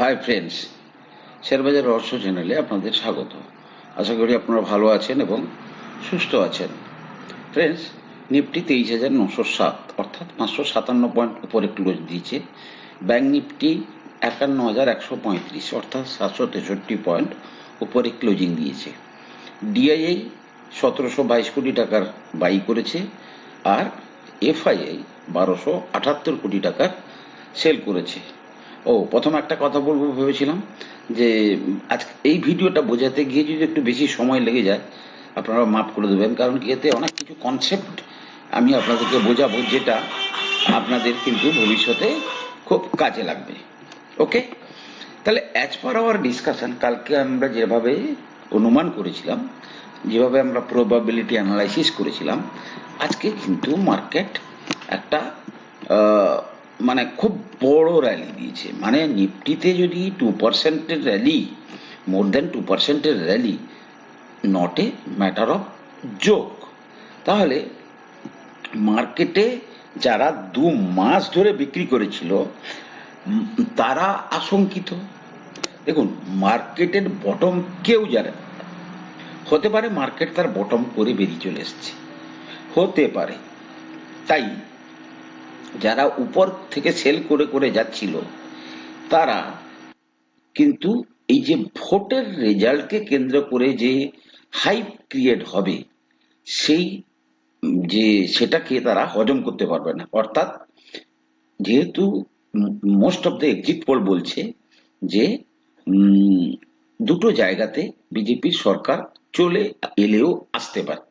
Hi friends শেয়ারবাজার রহস্য চ্যানেলে আপনাদের স্বাগত। আশা করি আপনারা ভালো আছেন এবং সুস্থ আছেন। ফ্রেন্ডস নিফটি তেইশ হাজার নশো সাত, অর্থাৎ পাঁচশো সাতান্ন পয়েন্ট উপরে ক্লোজ দিয়েছে। ব্যাঙ্ক নিফটি একান্ন হাজার একশো পঁয়ত্রিশ, অর্থাৎ সাতশো তেষট্টি পয়েন্ট উপরে ক্লোজিং দিয়েছে। ডিআইআই সতেরোশো বাইশ কোটি টাকার বাই করেছে আর এফআইআই বারোশো আটাত্তর কোটি টাকার সেল করেছে। ও, প্রথম একটা কথা বলব ভেবেছিলাম যে আজ এই ভিডিওটা বোঝাতে গিয়ে যদি একটু বেশি সময় লেগে যায় আপনারা মাফ করে দেবেন, কারণ এতে অনেক কিছু কনসেপ্ট আমি আপনাদেরকে বোঝাবো যেটা আপনাদের কিন্তু ভবিষ্যতে খুব কাজে লাগবে। ওকে তাহলে অ্যাজ পার আওয়ার ডিসকাশন কালকে আমরা যেভাবে অনুমান করেছিলাম, যেভাবে আমরা প্রবাবিলিটি অ্যানালাইসিস করেছিলাম, আজকে কিন্তু মার্কেট একটা মানে খুব বড় র্যালি দিয়েছে। মানে নিফটিতে যদি টু পার্সেন্টের র্যালি মোর দেন টু পার্সেন্টের rally not a matter of joke তাহলে মার্কেটে যারা দু মাস ধরে বিক্রি করেছিল তারা আশঙ্কিত। দেখুন মার্কেটের বটম কেউ জানে না। হতে পারে মার্কেট তার বটম করে বেরিয়ে চলে এসছে। হতে পারে। তাই যারা উপর থেকে সেল করে করে যাচ্ছিল, তারা কিন্তু এই যে ভোটের রেজাল্টকে কেন্দ্র করে যে হাইপ ক্রিয়েট হবে, সেই যে সেটাকে তারা হজম করতে পারবে না। অর্থাৎ যেহেতু most of the exit poll বলছে যে দুটো জায়গাতে বিজেপির সরকার চলে এলেও আসতে পারে।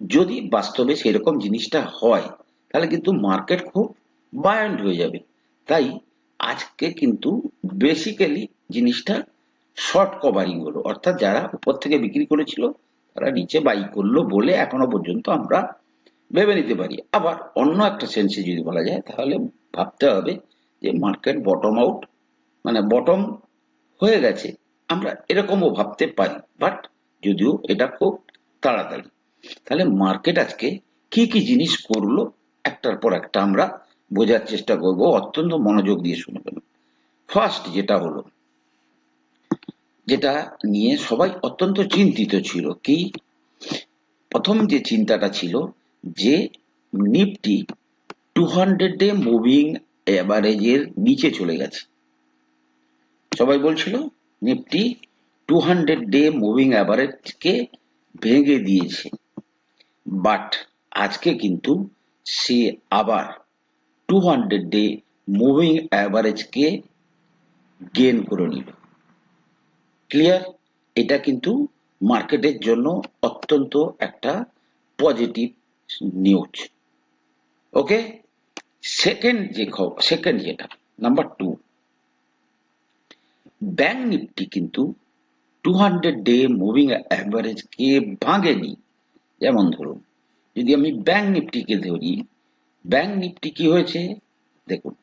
যদি বাস্তবে সেরকম জিনিসটা হয় তাহলে কিন্তু মার্কেট খুব বায়ান্ড হয়ে যাবে। তাই আজকে কিন্তু বেসিক্যালি জিনিসটা শর্ট কভারিং হলো। অর্থাৎ যারা উপর থেকে বিক্রি করেছিল, তারা নিচে বাই করল বলে এখনও পর্যন্ত আমরা ভেবে নিতে পারি। আবার অন্য একটা সেন্সে যদি বলা যায়, তাহলে ভাবতে হবে যে মার্কেট বটম আউট মানে বটম হয়ে গেছে। আমরা এরকমও ভাবতে পারি বাট যদিও এটা খুব তাড়াতাড়ি। তাহলে মার্কেট আজকে কি কি জিনিস করল একটার পর একটা আমরা বোঝার চেষ্টা করব, অত্যন্ত মনোযোগ দিয়ে শুনবেন। ফার্স্ট যেটা হলো, যেটা নিয়ে সবাই অত্যন্ত চিন্তিত ছিল, কি? প্রথম যে চিন্তাটা ছিল যে Nifty two hundred day moving অ্যাভারেজের নিচে চলে গেছে। সবাই বলছিল Nifty two hundred day moving অ্যাভারেজকে ভেঙে দিয়েছে। বাট আজকে কিন্তু সে আবার টু হান্ড্রেড ডে মুভিং অ্যাভারেজকে গেন করে নিল। ক্লিয়ার এটা কিন্তু মার্কেটের জন্য অত্যন্ত একটা পজিটিভ নিউজ ওকে সেকেন্ড যে খবর সেকেন্ড যেটা নাম্বার টু ব্যাংক নিফটি কিন্তু টু হান্ড্রেড ডে মুভিং অ্যাভারেজকে ভাঙেনি। যেমন ধরুন যদি আমি ব্যাংক নিফটিকে ধরি ব্যাংক নিফটি কি হয়েছে? দেখুন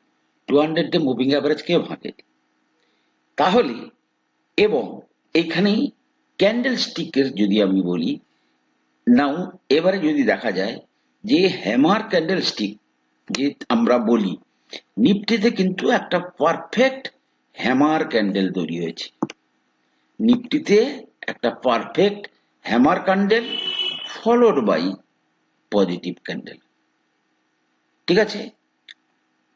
টু হান্ড্রেড ডে মুভিং অ্যাভারেজকে ভাঙে তাহলে, এবং এইখানেই ক্যান্ডেল স্টিকের যদি আমি বলি নাও এবারে যদি দেখা যায় যে হ্যামার ক্যান্ডেল স্টিক যে আমরা বলি নিফটিতে কিন্তু একটা পারফেক্ট হ্যামার ক্যান্ডেল তৈরি হয়েছে। নিফটিতে একটা perfect hammer candle followed by positive candle ঠিক আছে?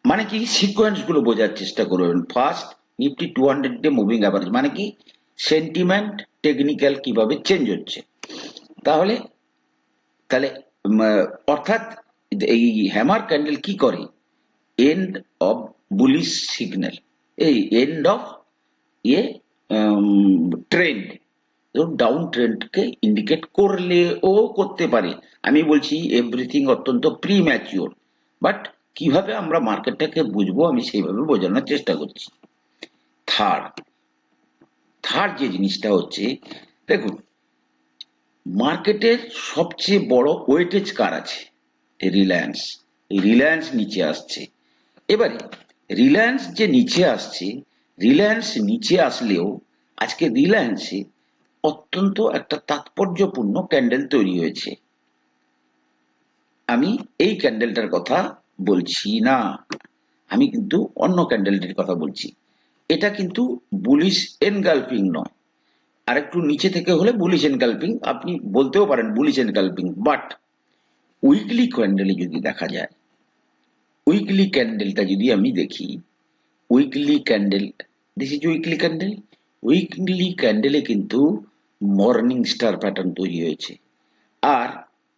মানে কি? সিকোয়েন্সগুলো বোঝার চেষ্টা করবেন first Nifty two hundred day moving average মানে কি? সেন্টিমেন্ট টেকনিক্যাল কীভাবে চেঞ্জ হচ্ছে। তাহলে তাহলে অর্থাৎ, এই হ্যামার ক্যান্ডেল কি করে? এন্ড অফ বুলিশ সিগন্যাল এই এন্ড অফ ইয়ে ট্রেন্ড ডাউন ট্রেন্ডকে ইন্ডিকেট করলেও করতে পারে। আমি বলছি এভরিথিং অত্যন্ত প্রি ম্যাচিওর বাট কীভাবে আমরা মার্কেটটাকে বুঝব আমি সেইভাবে বোঝানোর চেষ্টা করছি। থার্ড থার্ড যে জিনিসটা হচ্ছে, দেখুন মার্কেটের সবচেয়ে বড় ওয়েটেজ কার আছে? রিলায়েন্স রিলায়েন্স নিচে আসছে। এবারে রিলায়েন্স যে নিচে আসছে রিলায়েন্স নিচে আসলেও আজকে রিলায়েন্সে অত্যন্ত একটা তাৎপর্যপূর্ণ ক্যান্ডেল তৈরি হয়েছে। আমি এই ক্যান্ডেলটার কথা বলছি না। আমি কিন্তু অন্য ক্যান্ডেলটির কথা বলছি। এটা কিন্তু বুলিশ এনগালপিং নয়। আর একটু নিচে থেকে হলে বুলিশ এনগালপিং আপনি বলতেও পারেন বুলিশ এনগালপিং বাট উইকলি ক্যান্ডেলে যদি দেখা যায়, উইকলি ক্যান্ডেলটা যদি আমি দেখি, weekly candle, this is weekly candle? Weekly ক্যান্ডেলে কিন্তু মর্নিং স্টার প্যাটার্ন তৈরি হয়েছে। আর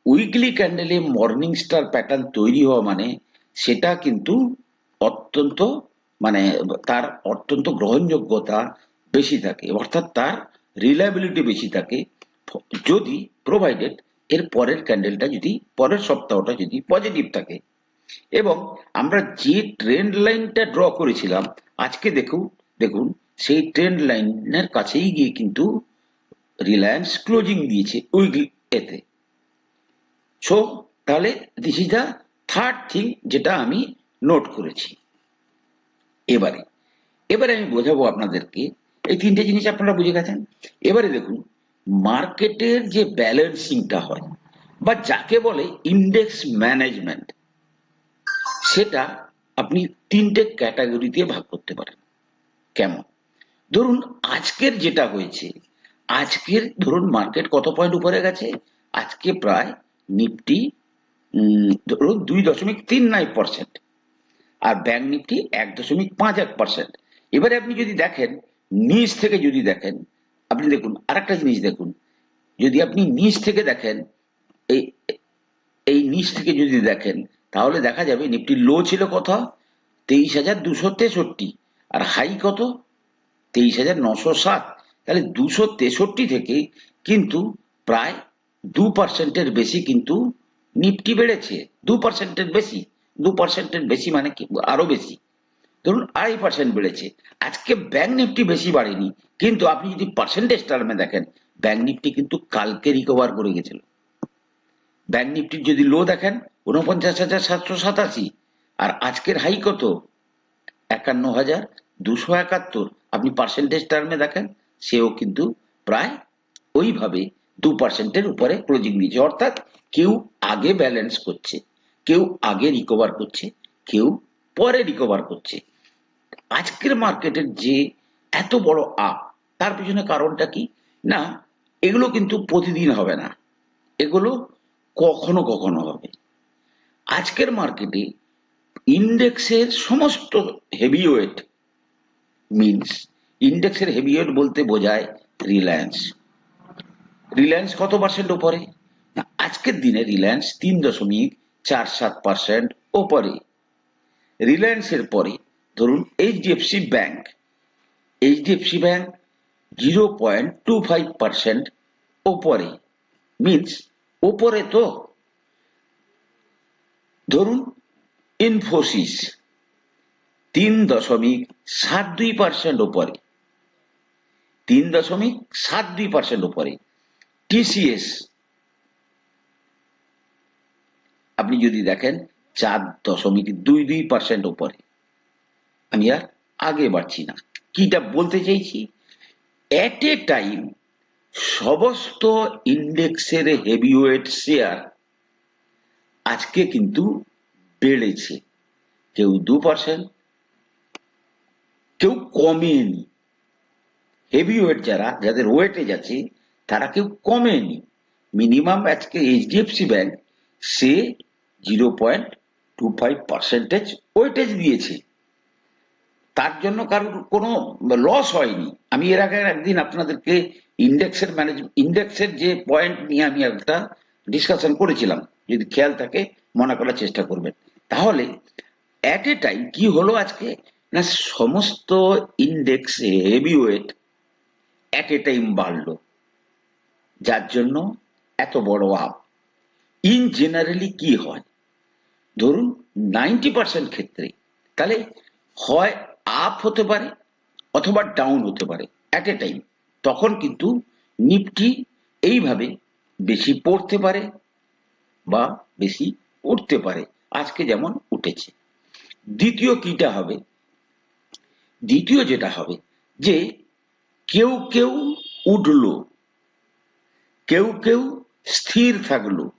উইকলি ক্যান্ডেলে মর্নিং স্টার প্যাটার্ন তৈরি হওয়া মানে সেটা কিন্তু অত্যন্ত মানে তার অত্যন্ত গ্রহণযোগ্যতা বেশি থাকে, অর্থাৎ তার রিলায়েবিলিটি বেশি থাকে। যদি প্রোভাইডেড এর পরের ক্যান্ডেলটা যদি, পরের সপ্তাহটা যদি পজিটিভ থাকে। এবং আমরা যে ট্রেন্ড লাইনটা ড্র করেছিলাম, আজকে দেখুন দেখুন, সেই ট্রেন্ড লাইনের কাছেই গিয়ে কিন্তু রিলায়েন্স ক্লোজিং দিয়েছে উইকলি এতে। সো তাহলে this is the third thing যেটা আমি নোট করেছি। এবারে এবারে আমি বোঝাবো আপনাদেরকে, এই তিনটে জিনিস আপনারা বুঝে গেছেন? এবারে দেখুন, মার্কেটের যে ব্যালেন্সিংটা হয়, বা যাকে বলে ইন্ডেক্স ম্যানেজমেন্ট সেটা আপনি তিনটে ক্যাটাগরিতে ভাগ করতে পারেন। কেমন? ধরুন, আজকের যেটা হয়েছে আজকের, ধরুন মার্কেট কত পয়েন্ট উপরে গেছে? আজকে প্রায় নিফটি ধরুন দুই দশমিক তিন নয় পার্সেন্ট আর ব্যাংক নিফটি এক দশমিক পাঁচ এক পার্সেন্ট এবারে আপনি যদি দেখেন, নিচ থেকে যদি দেখেন, আপনি দেখুন, আরেকটা জিনিস দেখুন। যদি আপনি নিচ থেকে দেখেন, এই এই নিচ থেকে যদি দেখেন, তাহলে দেখা যাবে নিফটি লো ছিল কত? তেইশ হাজার দুশো তেষট্টি। আর হাই কত? তেইশ হাজার নশো সাত। তাহলে দুশো তেষট্টি থেকে কিন্তু প্রায় দু পার্সেন্টের বেশি কিন্তু নিফটি বেড়েছে। দু পার্সেন্টের বেশি। দু পার্সেন্টের বেশি মানে কি? আরও বেশি। ধরুন আড়াই পার্সেন্ট বেড়েছে। আজকে ব্যাংক নিফটি বেশি বাড়েনি। কিন্তু আপনি যদি পার্সেন্টেজ টার্মে দেখেন, ব্যাংক নিফটি কিন্তু কালকে রিকভার করে গেছিল। ব্যাংক নিফটির যদি লো দেখেন উনপঞ্চাশ হাজার সাতশো সাতাশি। আর আজকের হাই কত? একান্ন হাজার দুশো একাত্তর। আপনি পার্সেন্টেজ টার্মে দেখেন সেও কিন্তু প্রায় ওইভাবে দু পার্সেন্টের উপরে ক্লোজিং দিয়েছে অর্থাৎ কেউ আগে ব্যালেন্স করছে, কেউ আগে রিকভার করছে, কেউ পরে রিকভার করছে। আজকের মার্কেটের যে এত বড় আপ তার পিছনে কারণটা কি? না, এগুলো কিন্তু প্রতিদিন হবে না। এগুলো কখনো কখনো হবে। আজকের মার্কেটে ইন্ডেক্সের সমস্ত হেভি ওয়েট মিনস ইন্ডেক্সের হেভি ওয়েট বলতে বোঝায় রিলায়েন্স রিলায়েন্স কত পার্সেন্ট ওপরে? আজকের দিনে রিলায়েন্স তিন দশমিক চার সাত পার্সেন্ট ওপরে। রিলায়েন্সের পরে ধরুন HDFC bank HDFC bank zero point two five percent ওপরে। মিনস ওপরে তো। ধরুন ইনফোসিস তিন দশমিক সাত দুই পার্সেন্ট ওপরে। তিন দশমিক সাত দুই পার্সেন্ট উপরে। টিসিএস, আপনি যদি দেখেন, চার দশমিক দুই দুই পার্সেন্ট উপরে। আমি আর আগে বাড়ছি না। কিটা বলতে চাইছি এট এ টাইম সমস্ত ইন্ডেক্সের হেভিওয়েট শেয়ার আজকে কিন্তু বেড়েছে। কেউ দু পার্সেন্ট, কেউ কমেনি হেভিওয়েট যারা, যাদের ওয়েটে যাচ্ছে, তারা কেউ কমেনি। মিনিমাম আজকে এইচডিএফসি ব্যাংক সে zero point two five percentage weightage দিয়েছে। তার জন্য কারোর কোনো লস হয়নি। আমি এর আগে একদিন আপনাদেরকে ইন্ডেক্সের ম্যানেজ ইন্ডেক্সের যে পয়েন্ট নিয়ে আমি একটা ডিসকাশন করেছিলাম, যদি খেয়াল থাকে, মনে করার চেষ্টা করবেন। তাহলে অ্যাট এ টাইম কি হলো আজকে? না, সমস্ত index heavy weight at a time বাড়লো। যার জন্য এত বড় আপ। ইন জেনারেলি কি হয়? ধরুন, নাইনটি পার্সেন্ট ক্ষেত্রে তাহলে হয় আপ হতে পারে অথবা ডাউন হতে পারে অ্যাট এ টাইম তখন কিন্তু নিফটি এইভাবে বেশি পড়তে পারে বা বেশি উঠতে পারে। আজকে যেমন উঠেছে। দ্বিতীয় কিটা হবে? দ্বিতীয় যেটা হবে যে কেউ কেউ উঠল, কেউ কেউ স্থির থাকল।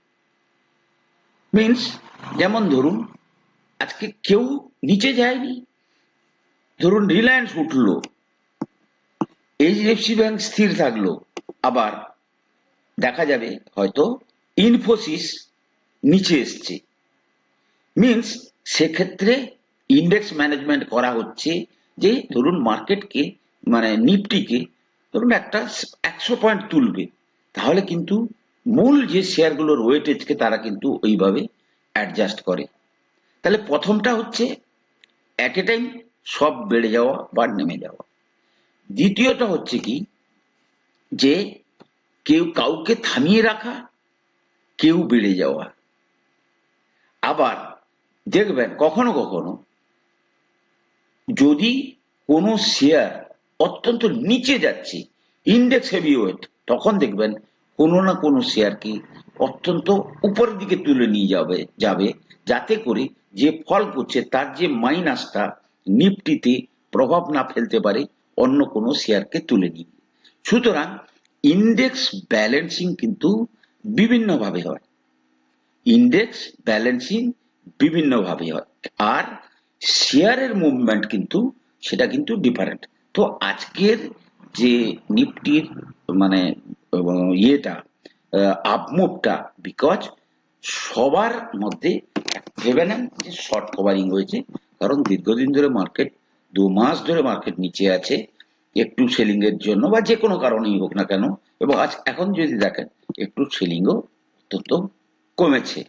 মিন্স যেমন ধরুন, আজকে কেউ নিচে যায়নি। ধরুন রিলায়েন্স উঠল এইচডিএফসি ব্যাংক স্থির থাকল। আবার দেখা যাবে, হয়তো ইনফোসিস নিচে এসছে। মিন্স সেক্ষেত্রে ইন্ডেক্স ম্যানেজমেন্ট করা হচ্ছে যে, ধরুন মার্কেটকে মানে নিফটিকে ধরুন একটা একশো পয়েন্ট তুলবে। তাহলে কিন্তু মূল যে শেয়ারগুলোর ওয়েটেজকে তারা কিন্তু ওইভাবে অ্যাডজাস্ট করে। তাহলে প্রথমটা হচ্ছে অ্যাট এ টাইম সব বেড়ে যাওয়া বা নেমে যাওয়া। দ্বিতীয়টা হচ্ছে কি? যে কেউ কাউকে থামিয়ে রাখা, কেউ বেড়ে যাওয়া। আবার দেখবেন কখনো কখনো যদি কোনো শেয়ার অত্যন্ত নিচে যাচ্ছে। ইন্ডেক্স হেভি ওয়েট তখন দেখবেন কোনো না কোনো শেয়ারকে অত্যন্ত উপরের দিকে তুলে নিয়ে যাবে যাবে, যাতে করে যে ফল করছে তার যে মাইনাসটা নিফটিতে প্রভাব না ফেলতে পারে, অন্য কোনো শেয়ারকে তুলে নিয়ে সুতরাং ইন্ডেক্স ব্যালেন্সিং কিন্তু বিভিন্নভাবে হয়। ইন্ডেক্স ব্যালেন্সিং বিভিন্নভাবে হয়। আর শেয়ারের মুভমেন্ট কিন্তু সেটা কিন্তু ডিফারেন্ট তো আজকের যে নিফটির মানে ইয়েটা আপমুভটা বিকজ সবার মধ্যে ভেবে নেন যে শর্ট কভারিং হয়েছে কারণ দীর্ঘদিন ধরে মার্কেট দু মাস ধরে মার্কেট নিচে আছে, একটু সেলিং এর জন্য বা যে কোনো কারণেই হোক না কেন। এবং আজ এখন যদি দেখেন, একটু সেলিংও অত্যন্ত কমেছে।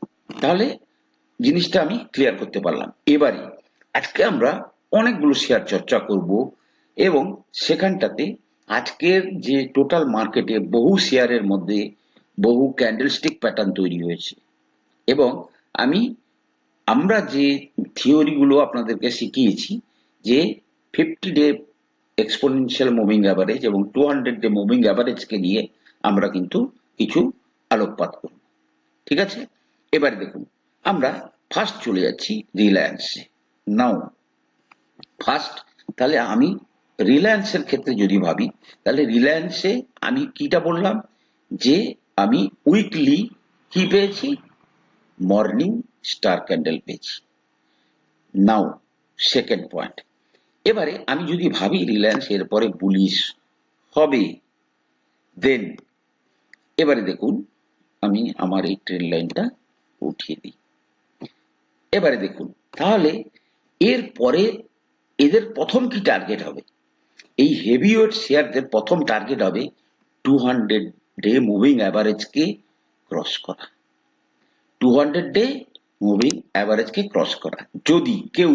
তাহলে জিনিসটা আমি ক্লিয়ার করতে পারলাম। এবারে, আজকে আমরা অনেকগুলো শেয়ার চর্চা করব। এবং সেখানটাতে আজকের যে টোটাল মার্কেটে বহু শেয়ারের মধ্যে বহু ক্যান্ডেলস্টিক প্যাটার্ন তৈরি হয়েছে। এবং আমি, আমরা যে থিওরিগুলো আপনাদেরকে শিখিয়েছি যে fifty day exponential moving average এবং টু হান্ড্রেড ডে মুভিং অ্যাভারেজকে নিয়ে আমরা কিন্তু কিছু আলোকপাত করব। ঠিক আছে? এবার দেখুন, আমরা ফার্স্ট চলে যাচ্ছি রিলায়েন্সে নাও ফার্স্ট তাহলে আমি রিলায়েন্সের ক্ষেত্রে যদি ভাবি, তাহলে রিলায়েন্সে আমি কিটা বললাম? যে আমি উইকলি কি পেয়েছি? মর্নিং স্টার ক্যান্ডেল পেয়েছি। নাও সেকেন্ড পয়েন্ট এবারে আমি যদি ভাবি রিলায়েন্স এরপরে বুলিশ হবে দেন এবারে দেখুন, আমি আমার এই ট্রেন লাইনটা উঠিয়ে দিই। এবারে দেখুন, তাহলে এর পরে এদের প্রথম কি টার্গেট হবে? এই হেভিওয়েট শেয়ারদের প্রথম টার্গেট হবে টু হান্ড্রেড ডে মুভিং অ্যাভারেজকে ক্রস করা। টু হান্ড্রেড ডে মুভিং অ্যাভারেজকে ক্রস করা। যদি কেউ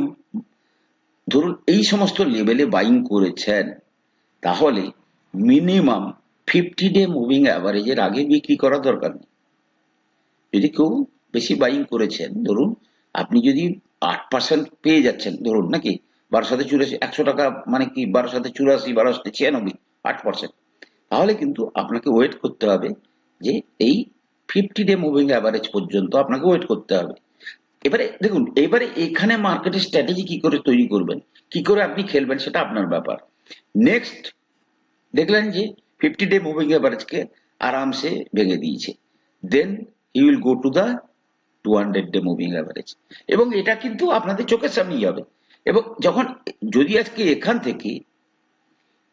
ধরুন এই সমস্ত লেভেলে বাইং করেছেন, তাহলে মিনিমাম ফিফটি ডে মুভিং অ্যাভারেজের আগে বিক্রি করা দরকার নেই। যদি কেউ বেশি বাইং করেছেন, ধরুন আপনি যদি আট পার্সেন্ট পেয়ে যাচ্ছেন, ধরুন নাকি বারো সাথে চুরাশি, একশো টাকা মানে কি বারো সাথে চুরাশি বারো সাথে ছিয়ানব্বই, আট পার্সেন্ট তাহলে কিন্তু আপনাকে ওয়েট করতে হবে যে এই ফিফটি ডে মুভিং অ্যাভারেজ পর্যন্ত আপনাকে ওয়েট করতে হবে। এবারে দেখুন, এবারে এখানে মার্কেটের স্ট্র্যাটেজি কি করে তৈরি করবেন, কি করে আপনি খেলবেন সেটা আপনার ব্যাপার। নেক্সট দেখলেন যে ফিফটি ডে মুভিং অ্যাভারেজকে আরামসে ভেঙে দিয়েছে। Then he will go to the two hundred day moving average এবং এটা কিন্তু আপনাদের চোখের সামনেই হবে। এবং যখন যদি আজকে এখান থেকে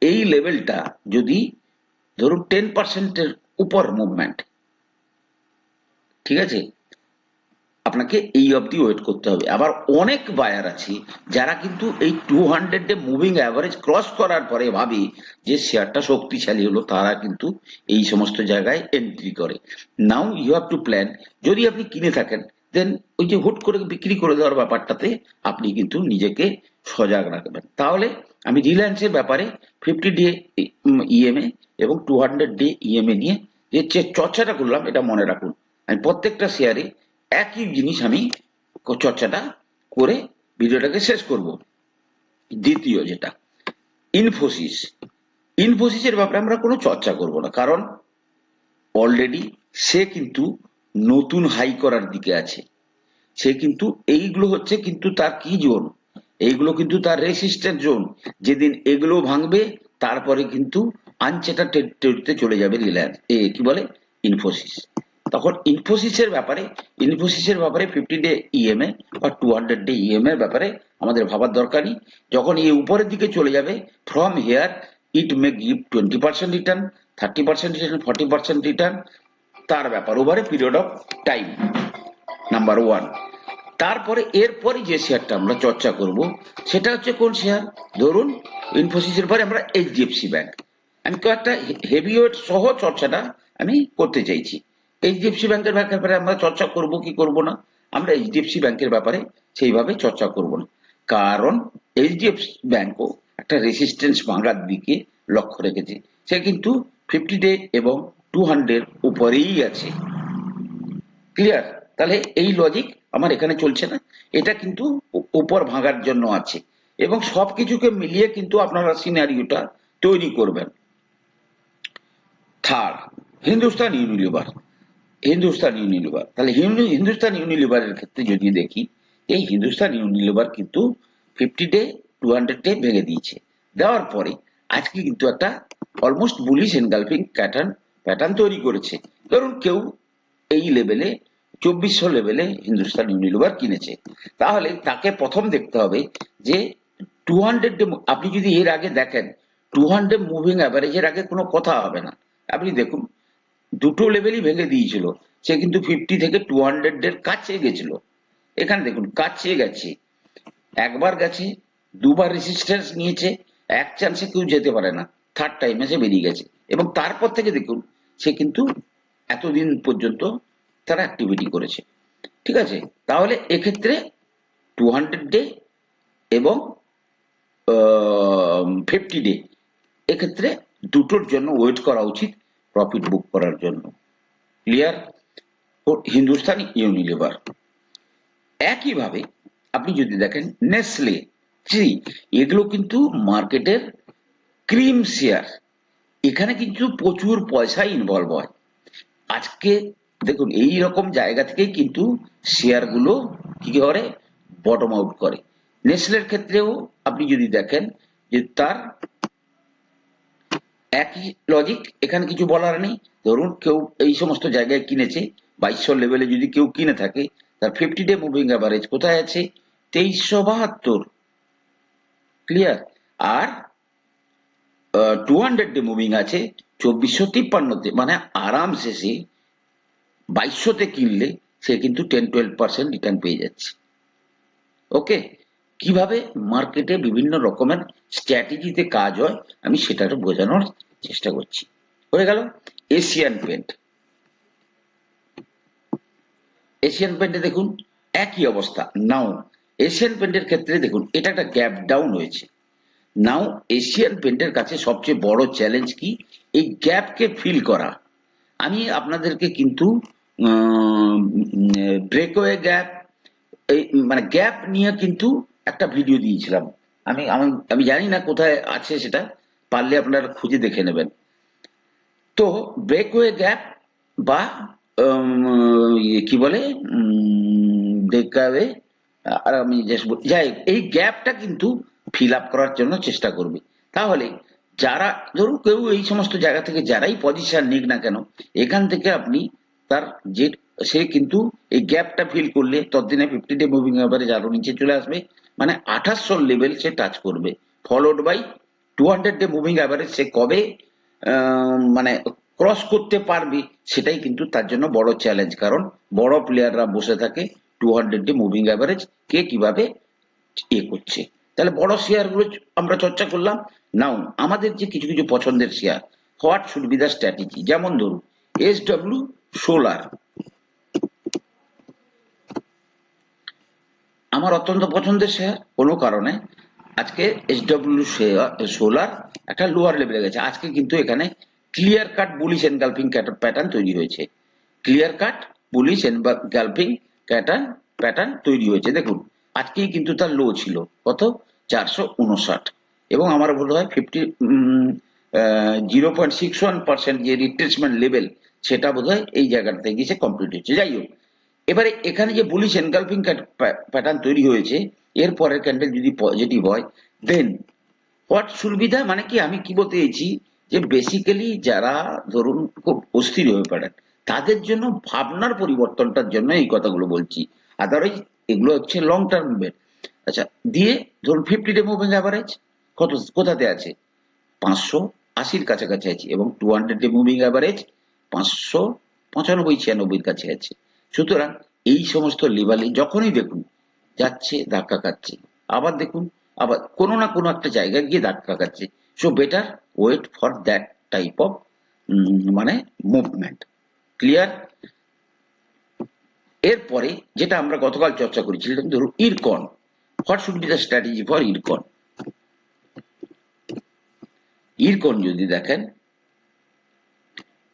এই লেভেলটা যদি ধরুন টেন পার্সেন্টের উপর মুভমেন্ট ঠিক আছে? আপনাকে এই অবধি ওয়েট করতে হবে। আবার অনেক বায়ার আছে যারা কিন্তু এই two hundred day moving average cross করার পরে ভাবে যে শেয়ারটা শক্তিশালী হলো, তারা কিন্তু এই সমস্ত জায়গায় এন্ট্রি করে। Now you have to plan যদি আপনি কিনে থাকেন দেন ওই যে হুট করে বিক্রি করে দেওয়ার ব্যাপারটাতে আপনি কিন্তু নিজেকে সজাগ রাখবেন। তাহলে আমি রিলায়েন্সের ব্যাপারে ফিফটি ডে ইএমএ এবং টু হান্ড্রেড ডে ইএমএ নিয়ে যে চর্চাটা করলাম, এটা মনে রাখুন। আমি প্রত্যেকটা শেয়ারে একই জিনিস আমি চর্চাটা করে ভিডিওটাকে শেষ করব। দ্বিতীয় যেটা ইনফোসিস ইনফোসিসের ব্যাপারে আমরা কোনো চর্চা করব না, কারণ অলরেডি সে কিন্তু নতুন হাই করার দিকে আছে। সে কিন্তু, এইগুলো হচ্ছে কিন্তু তার কি জোন? এইগুলো কিন্তু তার রেসিস্ট্যান্ট জোন। যেদিন এগুলো ভাঙবে, তারপরে কিন্তু আনচেটা টেরিতে চলে যাবে রিলায়েন্স, এ কি বলে? ইনফোসিস। তখন ইনফোসিসের ব্যাপারে ইনফোসিসের ব্যাপারে ফিফটি ডে ইএমএ বা টু হান্ড্রেড ডে ইএমএ ব্যাপারে আমাদের ভাবার দরকারই। যখন এই উপরের দিকে চলে যাবে from here it may give twenty percent return thirty percent return forty percent return তার ব্যাপার। Over a period of time number one তারপরে এরপরে যে শেয়ারটা আমরা চর্চা করব, সেটা হচ্ছে কোন শেয়ার ধরুন ইনফোসিসের পরে আমরা এইচডিএফসি ব্যাংক আমি কয়েকটা হেভি ওয়েট সহ চর্চাটা আমি করতে চাইছি। এইচডিএফসি ব্যাংকের ব্যাপারে আমরা চর্চা করব কি করব না? আমরা এইচডিএফসি ব্যাংকের ব্যাপারে সেইভাবে চর্চা করব না। কারণ এইচডিএফসি ব্যাংকও একটা রেসিস্টেন্স ভাঙার দিকে লক্ষ্য রেখেছে। সে কিন্তু ফিফটি ডে এবং টু হান্ড্রেড উপরেই আছে। ক্লিয়ার তাহলে এই লজিক আমার এখানে চলছে না। এটা কিন্তু উপর ভাঙার জন্য আছে। এবং সবকিছুকে মিলিয়ে কিন্তু আপনারা সিনারিওটা তৈরি করবেন। Third Hindustan Unilever Hindustan Unilever তাহলে হিন্দু, হিন্দুস্তান ইউনিলিভারের ক্ষেত্রে যদি দেখি, এই হিন্দুস্তান ইউনিলিভার কিন্তু fifty day two hundred day ভেঙে দিয়েছে। দেওয়ার পরে আজকে কিন্তু একটা almost bullish engulfing pattern pattern তৈরি করেছে। ধরুন কেউ এই লেভেলে, চব্বিশশো লেভেলে হিন্দুস্তান ইউনিলিভার কিনেছে। তাহলে তাকে প্রথম দেখতে হবে যে টু হান্ড্রেড আপনি যদি এর আগে দেখেন, টু হান্ড্রেড মুভিং অ্যাভারেজের আগে কোনো কথা হবে না। আপনি দেখুন, দুটো লেভেলই ভেঙে দিয়েছিল। সে কিন্তু ফিফটি থেকে টু হান্ড্রেড এর কাছে গেছিল। এখানে দেখুন, কাছে গেছে। একবার গেছে, দুবার রেসিস্ট্যান্স নিয়েছে, এক চান্সে কেউ যেতে পারে না। থার্ড টাইমে সে বেরিয়ে গেছে। এবং তারপর থেকে দেখুন, সে কিন্তু এতদিন পর্যন্ত তারা অ্যাক্টিভিটি করেছে। ঠিক আছে? তাহলে এক্ষেত্রে টু হান্ড্রেড ডে এবং ফিফটি ডে এক্ষেত্রে দুটোর জন্য ওয়েট করা উচিত প্রফিট বুক করার জন্য। ক্লিয়ার হিন্দুস্তানি ইউনিলিভার একইভাবে আপনি যদি দেখেন নেসলে জি এগুলো কিন্তু মার্কেটের ক্রিম শেয়ার এখানে কিন্তু প্রচুর পয়সা ইনভলভ হয়। আজকে দেখুন, এই রকম জায়গা থেকেই কিন্তু শেয়ারগুলো কি করে? বটম আউট করে। নেসলের ক্ষেত্রেও আপনি যদি দেখেন যে তার একই লজিক এখানে কিছু বলার নেই। ধরুন, কেউ এই সমস্ত জায়গায় কিনেছে, বাইশশো লেভেলে যদি কেউ কিনে থাকে, তার ফিফটি ডে মুভিং অ্যাভারেজ কোথায় আছে? তেইশশো বাহাত্তর। ক্লিয়ার আর টু হান্ড্রেড ডে মুভিং আছে, চব্বিশশো তিপ্পান্নতে মানে আরামসে সে বাইশশোতে কিনলে সে কিন্তু টেন টুয়েলভ পার্সেন্ট রিটার্ন পেয়ে যাচ্ছে। ওকে কীভাবে? মার্কেটে বিভিন্ন রকমের স্ট্র্যাটেজিতে কাজ হয়, আমি সেটাটা বোঝানোর চেষ্টা করছি। হয়ে গেল এশিয়ান পেন্ট এশিয়ান পেন্টে দেখুন, একই অবস্থা। নাও এশিয়ান পেন্টের ক্ষেত্রে দেখুন, এটা একটা গ্যাপ ডাউন হয়েছে। নাও এশিয়ান পেন্টের কাছে সবচেয়ে বড় চ্যালেঞ্জ কি? এই গ্যাপকে ফিল করা। আমি আপনাদেরকে কিন্তু ব্রেকওয়ে গ্যাপ মানে গ্যাপ নিয়ে কিন্তু একটা ভিডিও দিয়েছিলাম। আমি আমি জানি না কোথায় আছে সেটা, পারলে আপনারা খুঁজে দেখে নেবেন। তো ব্রেকওয়ে গ্যাপ বা ইয়ে কি বলে? ব্রেকওয়ে আর আমি যাই এই গ্যাপটা কিন্তু ফিল আপ করার জন্য চেষ্টা করবে। তাহলে যারা, ধরুন কেউ এই সমস্ত জায়গা থেকে যারাই পজিশন নিক না কেন, এখান থেকে আপনি তার যে, সে কিন্তু এই গ্যাপটা ফিল করলে ততদিনে ফিফটি ডে মুভিং অ্যাভারেজ আরও নিচে চলে আসবে। মানে আঠাশশো লেভেল সে টাচ করবে। Followed by two hundred day moving average সে কবে মানে ক্রস করতে পারবে, সেটাই কিন্তু তার জন্য বড় চ্যালেঞ্জ কারণ বড় প্লেয়াররা বসে থাকে two hundred day moving average কে কীভাবে এ করছে। তাহলে বড় শেয়ারগুলো আমরা চর্চা করলাম। নাও আমাদের যে কিছু কিছু পছন্দের share what should be the strategy যেমন ধরুন এস ডব্লিউ সোলার আমার অত্যন্ত পছন্দের শেয়ার কোনো কারণে। আজকে এস ডব্লিউ সোলার একটা লোয়ার লেভেলে গেছে। আজকে কিন্তু এখানে clear cut bullish engulfing pattern তৈরি হয়েছে। Clear cut bullish engulfing pattern pattern তৈরি হয়েছে। দেখুন আজকেই কিন্তু তার লো ছিল। কত? চারশো উনষাট। এবং আমার বলতে হয় fifty zero point six one percent যে রিট্রেসমেন্ট লেভেল সেটা বোধ হয় এই জায়গাটাতে গিয়ে কমপ্লিট হচ্ছে যাই হোক, এবারে এখানে যে বুলিশ এনগালফিং প্যাটার্ন তৈরি হয়েছে, এর পরের ক্যান্ডেল যদি পজিটিভ হয় দেন হোয়াট সুবিধা মানে কি, আমি কি বলতে চাইছি যে বেসিক্যালি যারা ধরুন খুব অস্থির হয়ে পড়েন, তাদের জন্য ভাবনার পরিবর্তনটার জন্য এই কথাগুলো বলছি। আদারওয়াইজ এগুলো হচ্ছে লং টার্ম টার্মের আচ্ছা দিয়ে ধরুন ফিফটি ডে মুভিং অ্যাভারেজ কত কোথাতে আছে? পাঁচশো আশির কাছাকাছি আছে এবং two hundred day moving average পাঁচশো পঁচানব্বই ছিয়ানব্বইয়ের কাছে আছে। সুতরাং এই সমস্ত লেভেলে যখনই দেখুন, যাচ্ছে, ধাক্কা খাচ্ছে। আবার দেখুন, আবার কোনো না কোনো একটা জায়গায় গিয়ে ধাক্কা খাচ্ছে। So better wait for that type of মানে মুভমেন্ট ক্লিয়ার এরপরে যেটা আমরা গতকাল চর্চা করেছিলাম ধরুন IRCON, what should be the strategy for IRCON? IRCON যদি দেখেন,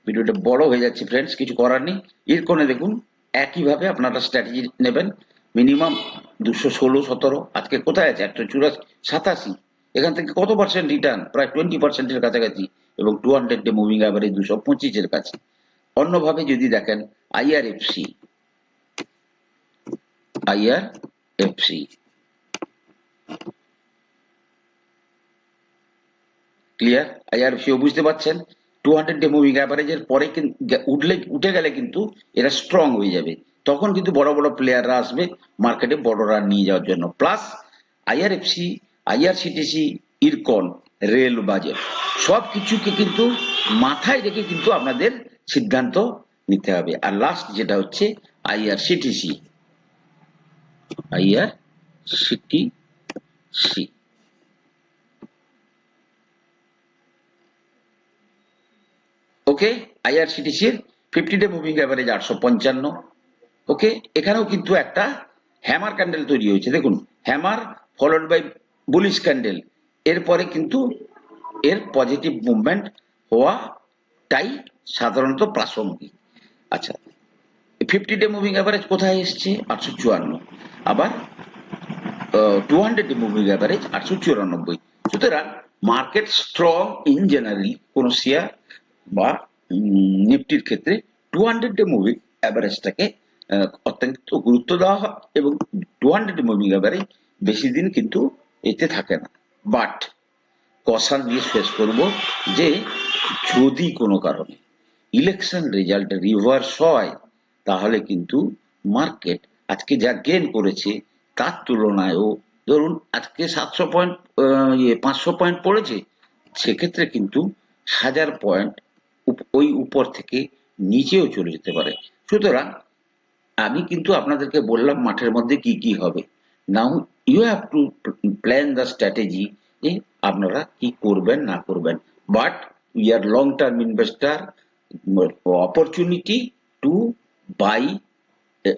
ভিডিওটা বড় হয়ে যাচ্ছে ফ্রেন্ডস কিছু করার নেই। ইরকনে দেখুন, একইভাবে আপনারা স্ট্র্যাটেজি নেবেন, মিনিমাম দুশো ষোলো, সতেরো। আজকে কোথায় আছে? একটা চুরাশি, সাতাশি। এখান থেকে কত পার্সেন্ট রিটার্ন প্রায় টোয়েন্টি পার্সেন্টের কাছাকাছি এবং two hundred day moving average দুশো পঁচিশের কাছে। অন্যভাবে যদি দেখেন আইআরএফসি আইআরএফসি ক্লিয়ার আইআরএফসিও বুঝতে পারছেন? টু হান্ড্রেড ডে মুভিং অ্যাভারেজের পরে উঠলে, উঠে গেলে কিন্তু এরা স্ট্রং হয়ে যাবে। তখন কিন্তু বড় বড় প্লেয়াররা আসবে মার্কেটে বড় রান নিয়ে যাওয়ার জন্য। Plus IRFC IRCTC IRCON rail budget সব কিছুকে কিন্তু মাথায় রেখে কিন্তু আপনাদের সিদ্ধান্ত নিতে হবে। আর লাস্ট যেটা হচ্ছে আইআরসিটিসি আইআরসিটিসি ওকে আইআরসিটিসির ফিফটি ডে মুভিং অ্যাভারেজ আটশো পঞ্চান্ন। ওকে এখানেও কিন্তু একটা হ্যামার ক্যান্ডেল তৈরি হয়েছে। দেখুন hammer followed by bullish candle এরপরে কিন্তু এর পজিটিভ মুভমেন্ট হওয়াটাই সাধারণত প্রাসঙ্গিক। আচ্ছা ফিফটি ডে মুভিং অ্যাভারেজ কোথায় এসছে? আটশো চুয়ান্ন। আবার টু হান্ড্রেড মুভিং অ্যাভারেজ আটশো চুরানব্বই। সুতরাং মার্কেট স্ট্রং ইন জেনারেলি কোন শেয়ার বা নিফটির ক্ষেত্রে টু হান্ড্রেড ডে মুভিং অ্যাভারেজটাকে অত্যন্ত গুরুত্ব দেওয়া হয় এবং টু হান্ড্রেড মুভিং অ্যাভারেজ বেশি দিন কিন্তু এতে থাকে না। বাট কষান দিয়ে শেষ করব যে, যদি কোনো কারণে ইলেকশন রেজাল্ট রিভার্স হয় তাহলে কিন্তু মার্কেট আজকে যা গেন করেছে, তার তুলনায়ও ধরুন আজকে সাতশো পয়েন্ট ইয়ে পাঁচশো পয়েন্ট পড়েছে, সেক্ষেত্রে কিন্তু হাজার পয়েন্ট ওই উপর থেকে নিচেও চলে যেতে পারে। সুতরাং আমি কিন্তু আপনাদেরকে বললাম মাঠের মধ্যে কি কি হবে। Now you have to plan the strategy যে আপনারা কি করবেন, না করবেন। But we are long term investor opportunity to buy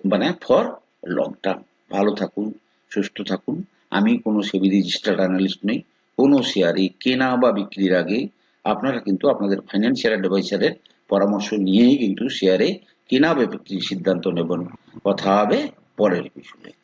মানে ফর লং টার্ম ভালো থাকুন, সুস্থ থাকুন। আমি কোনো সেবি রেজিস্টার্ড অ্যানালিস্ট নই, কোনো শেয়ারে কেনা বা বিক্রির আগে আপনারা কিন্তু আপনাদের ফাইন্যান্সিয়াল অ্যাডভাইসারের পরামর্শ নিয়েই কিন্তু শেয়ারে কেনা বা বিক্রির সিদ্ধান্ত নেবেন। কথা হবে পরের বিষয়ে।